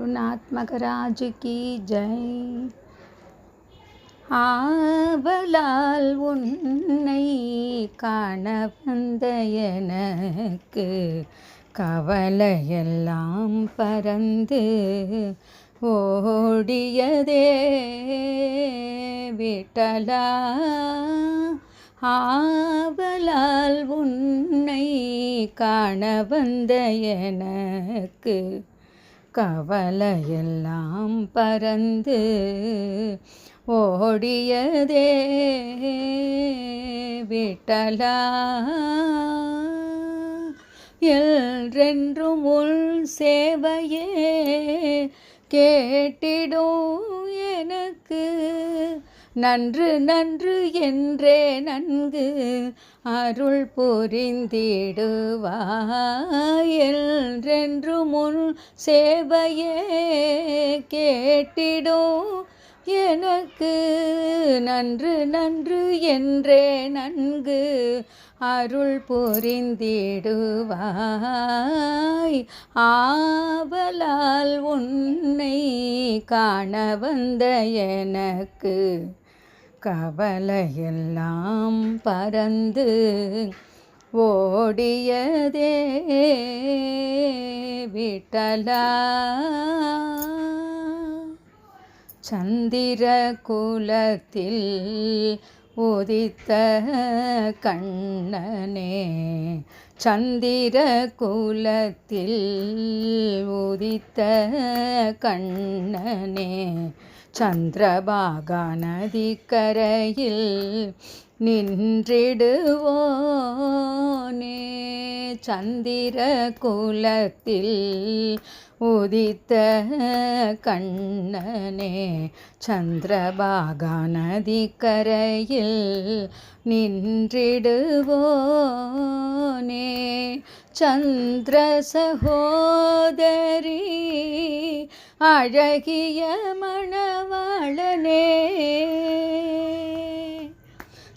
கருணாத்மக மகராஜ் கி. ஜெய். ஆவலால் உன்னை காண வந்த எனக்கு கவலையெல்லாம் பறந்து ஓடியதே விட்டலா? ஆவலால் உன்னை காண வந்த எனக்கு கவலையெல்லாம் பறந்து ஓடியதே. விட்டலா எல்ரென்றும் உள் சேவையே கேட்டிடும் எனக்கு. நன்று நன்று என்றே நன்கு அருள் புரிந்திடுவாயென்று முன் சேவையே கேட்டிடும் எனக்கு நன்று நன்று என்றே நன்கு அருள் புரிந்திடுவாய். ஆவலால் உன்னை காண வந்த எனக்கு கவலையெல்லாம் பறந்து ஓடியதே விட்டலா. சந்திர குலத்தில் உதித்த கண்ணனே சந்திர குலத்தில் உதித்த கண்ணனே சந்திரபாகா நதிக்கரையில் நின்றிடுவோனே. சந்திர குலத்தில் உதித்த கண்ணனே சந்திரபாகா நதிக்கரையில் நின்றிடுவோனே. சந்திர சகோதரி அழகிய மணவாளனே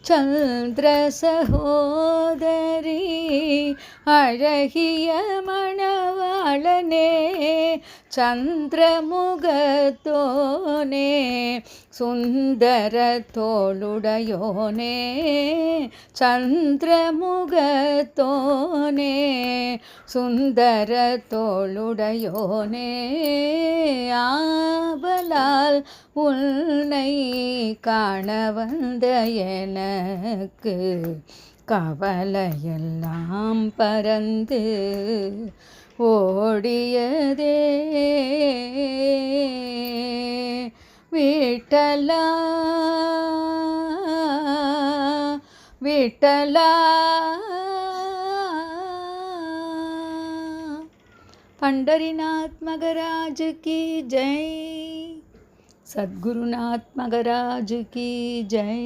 சந்திர சகோதரி அழகிய மணவாளனே சந்திரமுகத்தோனே சுந்தர தோளுடையோனே சந்திரமுகத்தோனே சுந்தர தோளுடையோனே ஆவலால் உன்னை காண வந்த எனக்கு கவலையெல்லாம் பறந்து ஓடியதே. విఠలా విఠలా పండరినాథ్ మగరాజ్ కీ జై సద్గురునాథ్ మగరాజ్ కీ జై.